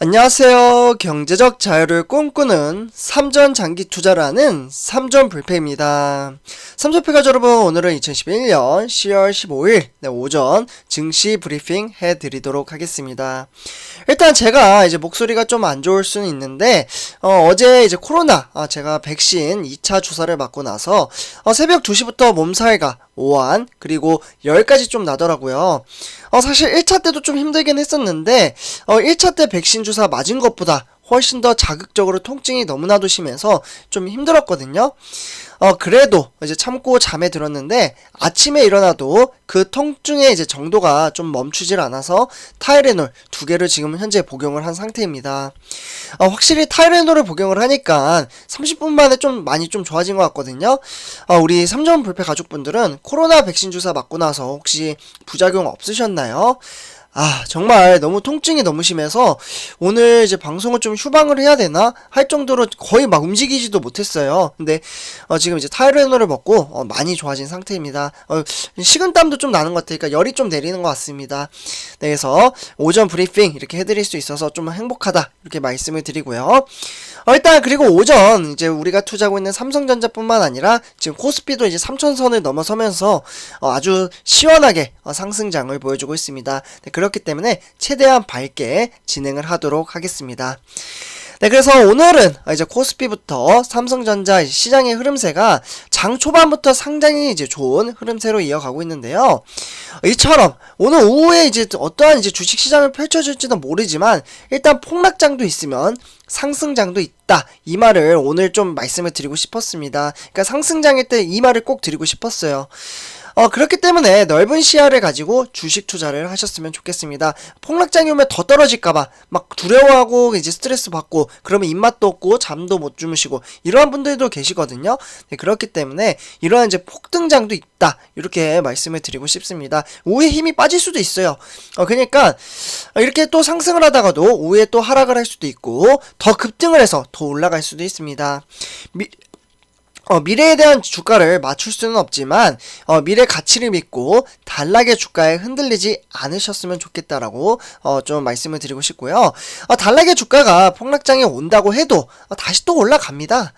안녕하세요. 경제적 자유를 꿈꾸는 삼전 장기 투자라는 삼전 불패입니다. 삼전 패가 여러분 오늘은 2011년 10월 15일 네, 오전 증시 브리핑 해드리도록 하겠습니다. 일단 제가 이제 목소리가 좀 안 좋을 수는 있는데 어, 제 이제 코로나 아, 제가 백신 2차 주사를 맞고 나서 어, 새벽 2시부터 몸살과 오한 그리고 열까지 좀 나더라고요. 어, 사실 1차 때도 좀 힘들긴 했었는데 어, 1차 때 백신 주사 맞은 것보다 훨씬 더 자극적으로 통증이 너무나도 심해서 좀 힘들었거든요. 어, 그래도 이제 참고 잠에 들었는데 아침에 일어나도 그 통증의 이제 정도가 좀 멈추질 않아서 타이레놀 두 개를 지금 현재 복용을 한 상태입니다. 어, 확실히 타이레놀을 복용을 하니까 30분 만에 좀 많이 좀 좋아진 것 같거든요. 어, 우리 3점 불패 가족분들은 코로나 백신 주사 맞고 나서 혹시 부작용 없으셨나요? 아, 정말 너무 통증이 너무 심해서 오늘 이제 방송을 좀 휴방을 해야 되나 할 정도로 거의 막 움직이지도 못했어요. 근데 어, 지금 이제 타이레놀을 먹고 어, 많이 좋아진 상태입니다. 어, 식은땀도 좀 나는 것 같으니까 열이 좀 내리는 것 같습니다. 네, 그래서 오전 브리핑 이렇게 해드릴 수 있어서 좀 행복하다 이렇게 말씀을 드리고요. 어, 일단 그리고 오전 이제 우리가 투자하고 있는 삼성전자뿐만 아니라 지금 코스피도 이제 3천선을 넘어서면서 어, 아주 시원하게 어, 상승장을 보여주고 있습니다. 네, 그렇기 때문에 최대한 밝게 진행을 하도록 하겠습니다. 네, 그래서 오늘은 이제 코스피부터 삼성전자 시장의 흐름세가 장 초반부터 상당히 이제 좋은 흐름세로 이어가고 있는데요. 이처럼 오늘 오후에 이제 어떠한 이제 주식 시장을 펼쳐질지는 모르지만 일단 폭락장도 있으면 상승장도 있다. 이 말을 오늘 좀 말씀을 드리고 싶었습니다. 그러니까 상승장일 때 이 말을 꼭 드리고 싶었어요. 어, 그렇기 때문에 넓은 시야를 가지고 주식 투자를 하셨으면 좋겠습니다. 폭락장이 오면 더 떨어질까봐 막 두려워하고 이제 스트레스 받고 그러면 입맛도 없고 잠도 못 주무시고 이러한 분들도 계시거든요. 네, 그렇기 때문에 이러한 이제 폭등장도 있다. 이렇게 말씀을 드리고 싶습니다. 오후에 힘이 빠질 수도 있어요. 어, 그러니까 이렇게 또 상승을 하다가도 오후에 또 하락을 할 수도 있고 더 급등을 해서 더 올라갈 수도 있습니다. 미, 어, 미래에 대한 주가를 맞출 수는 없지만 어, 미래 가치를 믿고 단락의 주가에 흔들리지 않으셨으면 좋겠다라고 어, 좀 말씀을 드리고 싶고요. 어, 단락의 주가가 폭락장에 온다고 해도 어, 다시 또 올라갑니다.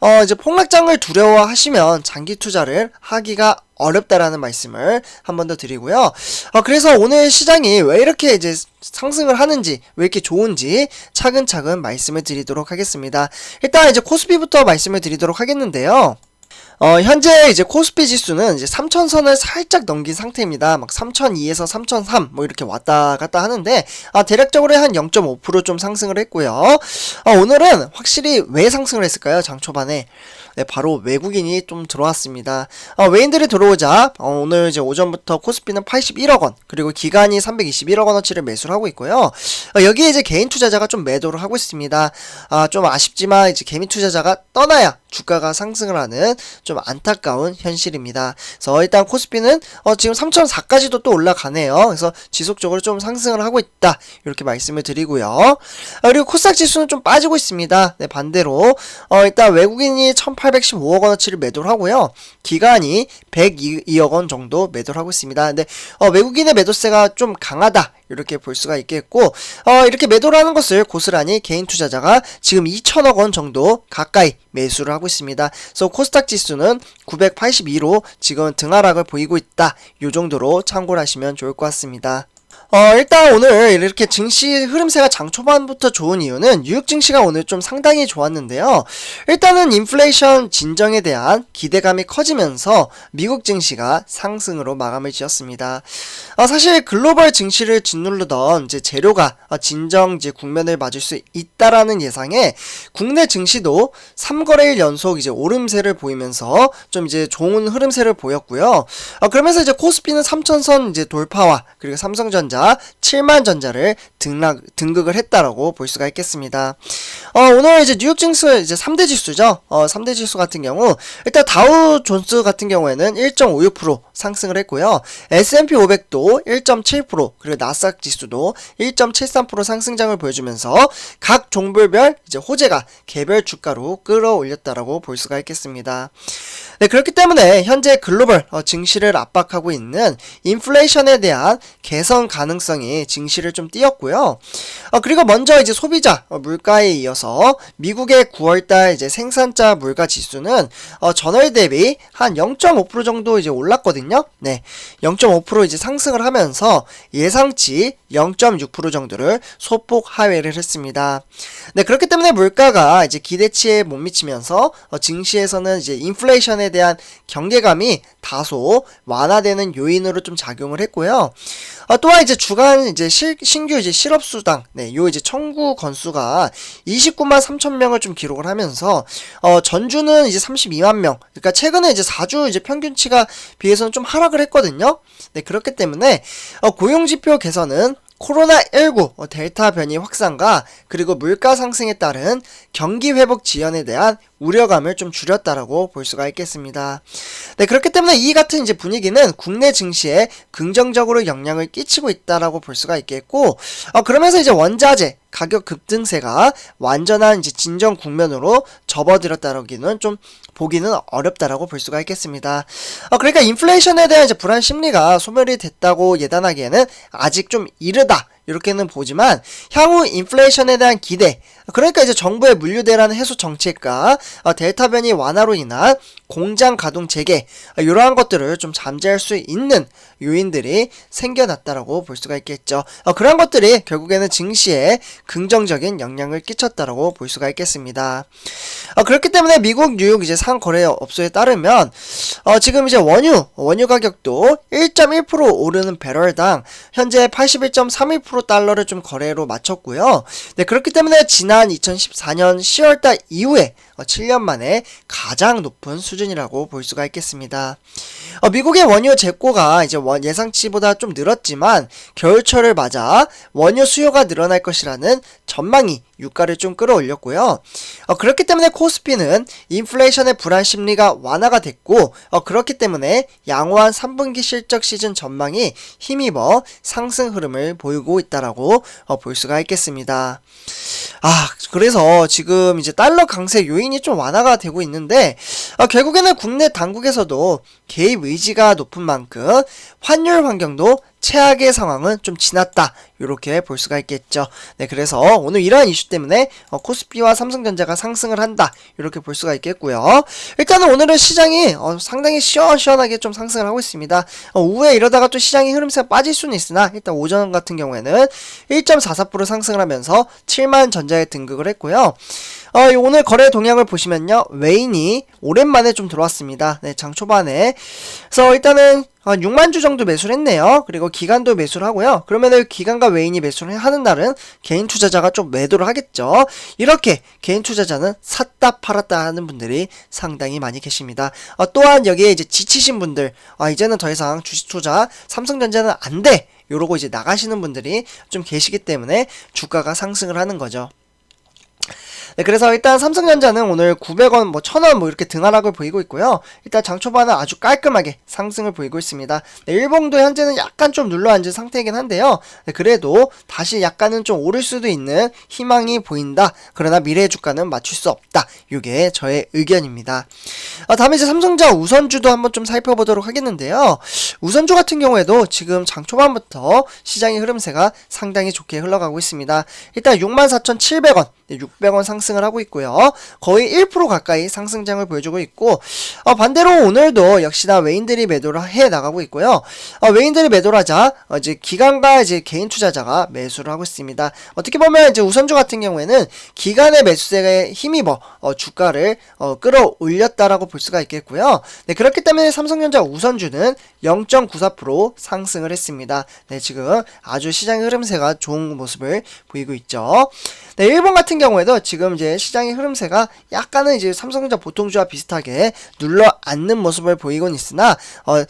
어, 이제 폭락장을 두려워하시면 장기 투자를 하기가 어렵다라는 말씀을 한 번 더 드리고요. 어, 그래서 오늘 시장이 왜 이렇게 이제 상승을 하는지, 왜 이렇게 좋은지 차근차근 말씀을 드리도록 하겠습니다. 일단 이제 코스피부터 말씀을 드리도록 하겠는데요. 어, 현재 이제 코스피 지수는 이제 3000선을 살짝 넘긴 상태입니다. 막 3002에서 3003 뭐 이렇게 왔다 갔다 하는데 아, 대략적으로 한 0.5%좀 상승을 했고요. 어, 오늘은 확실히 왜 상승을 했을까요? 장 초반에. 네, 바로 외국인이 좀 들어왔습니다. 어, 외인들이 들어오자 어, 오늘 이제 오전부터 코스피는 81억 원 그리고 기간이 321억 원어치를 매수를 하고 있고요. 어, 여기에 이제 개인 투자자가 좀 매도를 하고 있습니다. 아, 좀 아쉽지만 이제 개인 투자자가 떠나야 주가가 상승을 하는 좀 안타까운 현실입니다. 그래서 일단 코스피는 어, 지금 3,004까지도 또 올라가네요. 그래서 지속적으로 좀 상승을 하고 있다. 이렇게 말씀을 드리고요. 어, 그리고 코스닥 지수는 좀 빠지고 있습니다. 네, 반대로 어, 일단 외국인이 1,815억 원어치를 매도를 하고요. 기간이 102억 원 정도 매도를 하고 있습니다. 근데 어, 외국인의 매도세가 좀 강하다. 이렇게 볼 수가 있겠고 어, 이렇게 매도를 하는 것을 고스란히 개인 투자자가 지금 2천억 원 정도 가까이 매수를 하고 있습니다. 그래서 코스닥 지수는 982로 지금 등하락을 보이고 있다. 이 정도로 참고를 하시면 좋을 것 같습니다. 어, 일단 오늘 이렇게 증시 흐름세가 장 초반부터 좋은 이유는 뉴욕 증시가 오늘 좀 상당히 좋았는데요. 일단은 인플레이션 진정에 대한 기대감이 커지면서 미국 증시가 상승으로 마감을 지었습니다. 어, 사실 글로벌 증시를 짓누르던 이제 재료가 어, 진정 이제 국면을 맞을 수 있다라는 예상에 국내 증시도 3거래일 연속 이제 오름세를 보이면서 좀 이제 좋은 흐름세를 보였고요. 어, 그러면서 이제 코스피는 3천선 이제 돌파와 그리고 삼성전자 7만 전자를 등락, 등극을 했다라고 볼 수가 있겠습니다. 어, 오늘 이제 뉴욕 증시 이제 3대 지수죠. 어, 3대 지수 같은 경우 일단 다우 존스 같은 경우에는 1.56% 상승을 했고요. S&P 500도 1.7% 그리고 나스닥 지수도 1.73% 상승장을 보여주면서 각 종별별 이제 호재가 개별 주가로 끌어올렸다라고 볼 수가 있겠습니다. 네, 그렇기 때문에 현재 글로벌 어, 증시를 압박하고 있는 인플레이션에 대한 개선 가능성이 증시를 좀 띄었고요. 어, 그리고 먼저 이제 소비자 어, 물가에 이어서 미국의 9월달 이제 생산자 물가 지수는 어, 전월 대비 한 0.5% 정도 이제 올랐거든요. 네, 0.5% 이제 상승을 하면서 예상치 0.6% 정도를 소폭 하회를 했습니다. 네, 그렇기 때문에 물가가 이제 기대치에 못 미치면서 어, 증시에서는 이제 인플레이션에 대한 경계감이 다소 완화되는 요인으로 좀 작용을 했고요. 어, 또한 이제 주간 이제 실, 신규 이제 실업 수당, 네, 요 이제 청구 건수가 29만 3천 명을 좀 기록을 하면서 어, 전주는 이제 32만 명. 그러니까 최근에 이제 4주 이제 평균치가 비해서는 좀 하락을 했거든요. 네, 그렇기 때문에 어, 고용 지표 개선은 코로나19 어, 델타 변이 확산과 그리고 물가 상승에 따른 경기 회복 지연에 대한 우려감을 좀 줄였다라고 볼 수가 있겠습니다. 네, 그렇기 때문에 이 같은 이제 분위기는 국내 증시에 긍정적으로 영향을 끼치고 있다라고 볼 수가 있겠고, 어, 그러면서 이제 원자재 가격 급등세가 완전한 이제 진정 국면으로 접어들었다라기는 좀 보기는 어렵다라고 볼 수가 있겠습니다. 어, 그러니까 인플레이션에 대한 이제 불안 심리가 소멸이 됐다고 예단하기에는 아직 좀 이르다. 이렇게는 보지만 향후 인플레이션에 대한 기대 그러니까 이제 정부의 물류대란 해소 정책과 어, 델타 변이 완화로 인한 공장 가동 재개 어, 이러한 것들을 좀 잠재울 수 있는 요인들이 생겨났다라고 볼 수가 있겠죠. 어, 그러한 것들이 결국에는 증시에 긍정적인 영향을 끼쳤다라고 볼 수가 있겠습니다. 어, 그렇기 때문에 미국 뉴욕 이제 상거래 업소에 따르면 어, 지금 이제 원유 원유 가격도 1.1% 오르는 배럴당 현재 81.31% 달러를 좀 거래로 마쳤고요. 네 그렇기 때문에 지난 2014년 10월달 이후에 7년 만에 가장 높은 수준이라고 볼 수가 있겠습니다. 어, 미국의 원유 재고가 이제 원 예상치보다 좀 늘었지만 겨울철을 맞아 원유 수요가 늘어날 것이라는 전망이 유가를 좀 끌어올렸고요. 어, 그렇기 때문에 코스피는 인플레이션의 불안 심리가 완화가 됐고 어, 그렇기 때문에 양호한 3분기 실적 시즌 전망이 힘입어 상승 흐름을 보이고 있다라고 어, 볼 수가 있겠습니다. 아, 그래서 지금 이제 달러 강세 요인 이 좀 완화가 되고 있는데 어, 결국에는 국내 당국에서도 개입 의지가 높은 만큼 환율 환경도 최악의 상황은 좀 지났다. 이렇게 볼 수가 있겠죠. 네, 그래서 오늘 이러한 이슈 때문에 어, 코스피와 삼성전자가 상승을 한다. 이렇게 볼 수가 있겠고요. 일단은 오늘은 시장이 어, 상당히 시원시원하게 좀 상승을 하고 있습니다. 어, 오후에 이러다가 또 시장이 흐름세가 빠질 수는 있으나 일단 오전 같은 경우에는 1.44% 상승을 하면서 7만 전자에 등극을 했고요. 어, 오늘 거래 동향을 보시면요. 웨인이 오랜만에 좀 들어왔습니다. 네, 장 초반에. 그래서 일단은 한 6만 주 정도 매수를 했네요. 그리고 기간도 매수를 하고요. 그러면은 기간과 외인이 매수를 하는 날은 개인 투자자가 좀 매도를 하겠죠. 이렇게 개인 투자자는 샀다 팔았다 하는 분들이 상당히 많이 계십니다. 어, 또한 여기에 이제 지치신 분들, 아, 이제는 더 이상 주식 투자 삼성전자는 안 돼. 요러고 이제 나가시는 분들이 좀 계시기 때문에 주가가 상승을 하는 거죠. 네, 그래서 일단 삼성전자는 오늘 900원, 뭐 1000원 뭐 이렇게 등하락을 보이고 있고요. 일단 장 초반은 아주 깔끔하게 상승을 보이고 있습니다. 네, 일봉도 현재는 약간 좀 눌러 앉은 상태이긴 한데요. 네, 그래도 다시 약간은 좀 오를 수도 있는 희망이 보인다. 그러나 미래의 주가는 맞출 수 없다. 이게 저의 의견입니다. 아, 다음에 이제 삼성전자 우선주도 한번 좀 살펴보도록 하겠는데요. 우선주 같은 경우에도 지금 장 초반부터 시장의 흐름세가 상당히 좋게 흘러가고 있습니다. 일단 64,700원, 600원 상승을 하고 있고요. 거의 1% 가까이 상승장을 보여주고 있고 어, 반대로 오늘도 역시나 외인들이 매도를 해 나가고 있고요. 어, 외인들이 매도를 하자 어, 이제 기관과 이제 개인 투자자가 매수를 하고 있습니다. 어떻게 보면 이제 우선주 같은 경우에는 기간의 매수세에 힘입어 어, 주가를 어, 끌어올렸다라고 볼 수가 있겠고요. 네, 그렇기 때문에 삼성전자 우선주는 0.94% 상승을 했습니다. 네, 지금 아주 시장의 흐름세가 좋은 모습을 보이고 있죠. 네, 일본 같은 경우에도 지금 이제 시장의 흐름세가 약간은 이제 삼성전자 보통주와 비슷하게 눌러 앉는 모습을 보이곤 있으나 어,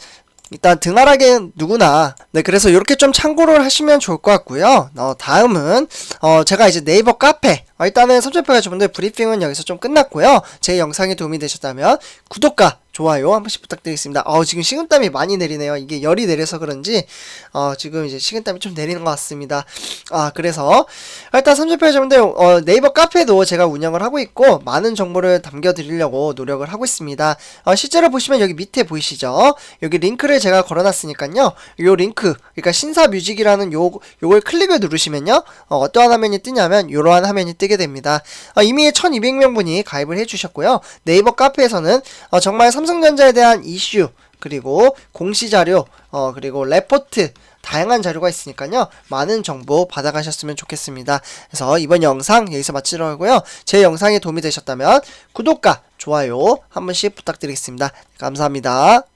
일단 등하락에 누구나 네 그래서 이렇게 좀 참고를 하시면 좋을 것 같고요. 어, 다음은 어, 제가 이제 네이버 카페 어, 일단은 삼천평 가족분들 브리핑은 여기서 좀 끝났고요. 제 영상이 도움이 되셨다면 구독과 좋아요 한 번씩 부탁드리겠습니다. 어, 지금 식은땀이 많이 내리네요. 이게 열이 내려서 그런지 어, 지금 이제 식은땀이 좀 내리는 것 같습니다. 아 그래서 일단 삼촌표 여러분들 어, 네이버 카페도 제가 운영을 하고 있고 많은 정보를 담겨드리려고 노력을 하고 있습니다. 어, 실제로 보시면 여기 밑에 보이시죠? 여기 링크를 제가 걸어놨으니까요. 요 링크 그러니까 신사 뮤직이라는 요 요걸 클릭을 누르시면요. 어, 떠한 화면이 뜨냐면 이러한 화면이 뜨게 됩니다. 어, 이미 1200명분이 가입을 해주셨고요. 네이버 카페에서는 어, 정말 삼성전자에 대한 이슈 그리고 공시 자료 어, 그리고 레포트 다양한 자료가 있으니까요. 많은 정보 받아가셨으면 좋겠습니다. 그래서 이번 영상 여기서 마치도록 하고요. 제 영상이 도움이 되셨다면 구독과 좋아요 한 번씩 부탁드리겠습니다. 감사합니다.